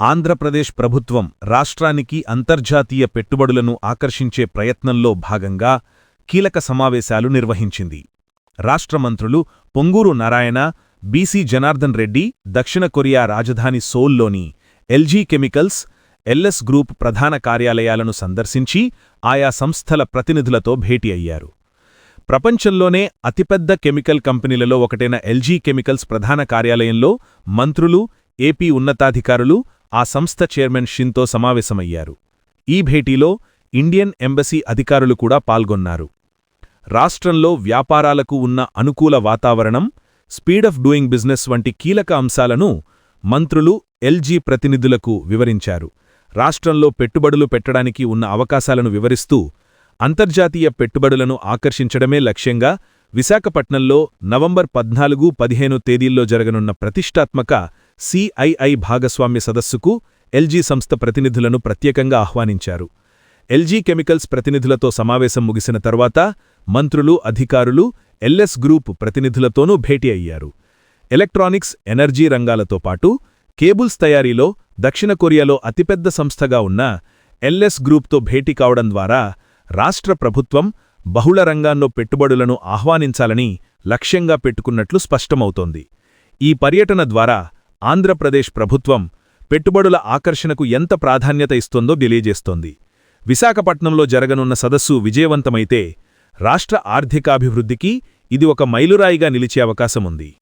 ఆంధ్రప్రదేశ్ ప్రభుత్వం రాష్ట్రానికి అంతర్జాతీయ పెట్టుబడులను ఆకర్షించే ప్రయత్నంలో భాగంగా కీలక సమావేశాలు నిర్వహించింది. రాష్ట్ర మంత్రులు పొంగూరు నారాయణ బీసీ జనార్దన్ రెడ్డి దక్షిణ కొరియా రాజధాని సోల్లోని ఎల్జీ కెమికల్స్ ఎల్ఎస్ గ్రూప్ ప్రధాన కార్యాలయాలను సందర్శించి ఆయా సంస్థల ప్రతినిధులతో భేటీ అయ్యారు. ప్రపంచంలోనే అతిపెద్ద కెమికల్ కంపెనీలలో ఒకటైన ఎల్జీ కెమికల్స్ ప్రధాన కార్యాలయంలో మంత్రులు ఏపీ ఉన్నతాధికారులు ఆ సంస్థ చైర్మన్ షిన్తో సమావేశమయ్యారు. ఈ భేటీలో ఇండియన్ ఎంబసీ అధికారులు కూడా పాల్గొన్నారు. రాష్ట్రంలో వ్యాపారాలకు ఉన్న అనుకూల వాతావరణం స్పీడ్ ఆఫ్ డూయింగ్ బిజినెస్ వంటి కీలక అంశాలను మంత్రులు ఎల్జీ ప్రతినిధులకు వివరించారు. రాష్ట్రంలో పెట్టుబడులు పెట్టడానికి ఉన్న అవకాశాలను వివరిస్తూ అంతర్జాతీయ పెట్టుబడులను ఆకర్షించడమే లక్ష్యంగా విశాఖపట్నంలో నవంబర్ పద్నాలుగు పదిహేను తేదీల్లో జరగనున్న ప్రతిష్టాత్మక సిఐఐ భాగస్వామ్య సదస్సుకు ఎల్జీ సంస్థ ప్రతినిధులను ప్రత్యేకంగా ఆహ్వానించారు. ఎల్జీ కెమికల్స్ ప్రతినిధులతో సమావేశం ముగిసిన తర్వాత మంత్రులు అధికారులు ఎల్ఎస్ గ్రూప్ ప్రతినిధులతోనూ భేటీ అయ్యారు. ఎలక్ట్రానిక్స్ ఎనర్జీ రంగాలతో పాటు కేబుల్స్ తయారీలో దక్షిణ కొరియాలో అతిపెద్ద సంస్థగా ఉన్న ఎల్ఎస్ గ్రూప్తో భేటీ కావడం ద్వారా రాష్ట్ర ప్రభుత్వం బహుళ రంగాల్లో పెట్టుబడులను ఆహ్వానించాలని లక్ష్యంగా పెట్టుకున్నట్లు స్పష్టమవుతోంది. ఈ పర్యటన ద్వారా ఆంధ్రప్రదేశ్ ప్రభుత్వం పెట్టుబడుల ఆకర్షణకు ఎంత ప్రాధాన్యత ఇస్తోందో తెలియజేస్తోంది. విశాఖపట్నంలో జరగనున్న సదస్సు విజయవంతమైతే రాష్ట్ర ఆర్థికాభివృద్ధికి ఇది ఒక మైలురాయిగా నిలిచే అవకాశముంది.